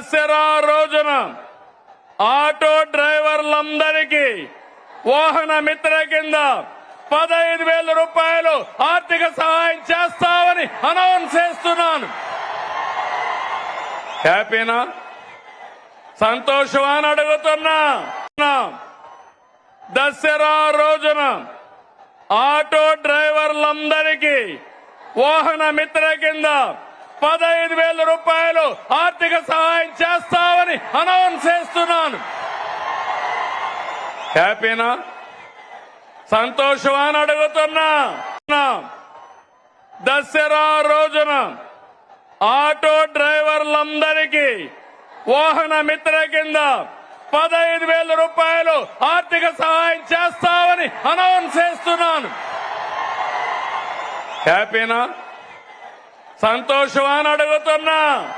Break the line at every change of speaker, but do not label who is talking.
దసరా రోజున ఆటో డ్రైవర్లందరికీ వాహన మిత్ర కింద పదహైదు వేల రూపాయలు ఆర్థిక సహాయం చేస్తామని అనౌన్స్ చేస్తున్నాను. హ్యాపీనా? సంతోషమా అని అడుగుతున్నా. దసరా రోజున ఆటో డ్రైవర్లందరికీ వాహన మిత్ర కింద పదహైదు వేల రూపాయలు ఆర్థిక సహాయం చేస్తామని అనౌన్స్ చేస్తున్నాను. హ్యాపీనా? సంతోషమా అని అడుగుతున్నా. దసరా రోజున ఆటో డ్రైవర్లందరికీ వాహన మిత్ర కింద పదహైదు వేల రూపాయలు ఆర్థిక సహాయం చేస్తామని అనౌన్స్ చేస్తున్నాను. హ్యాపీనా? సంతోషమని అడుగుతున్నా.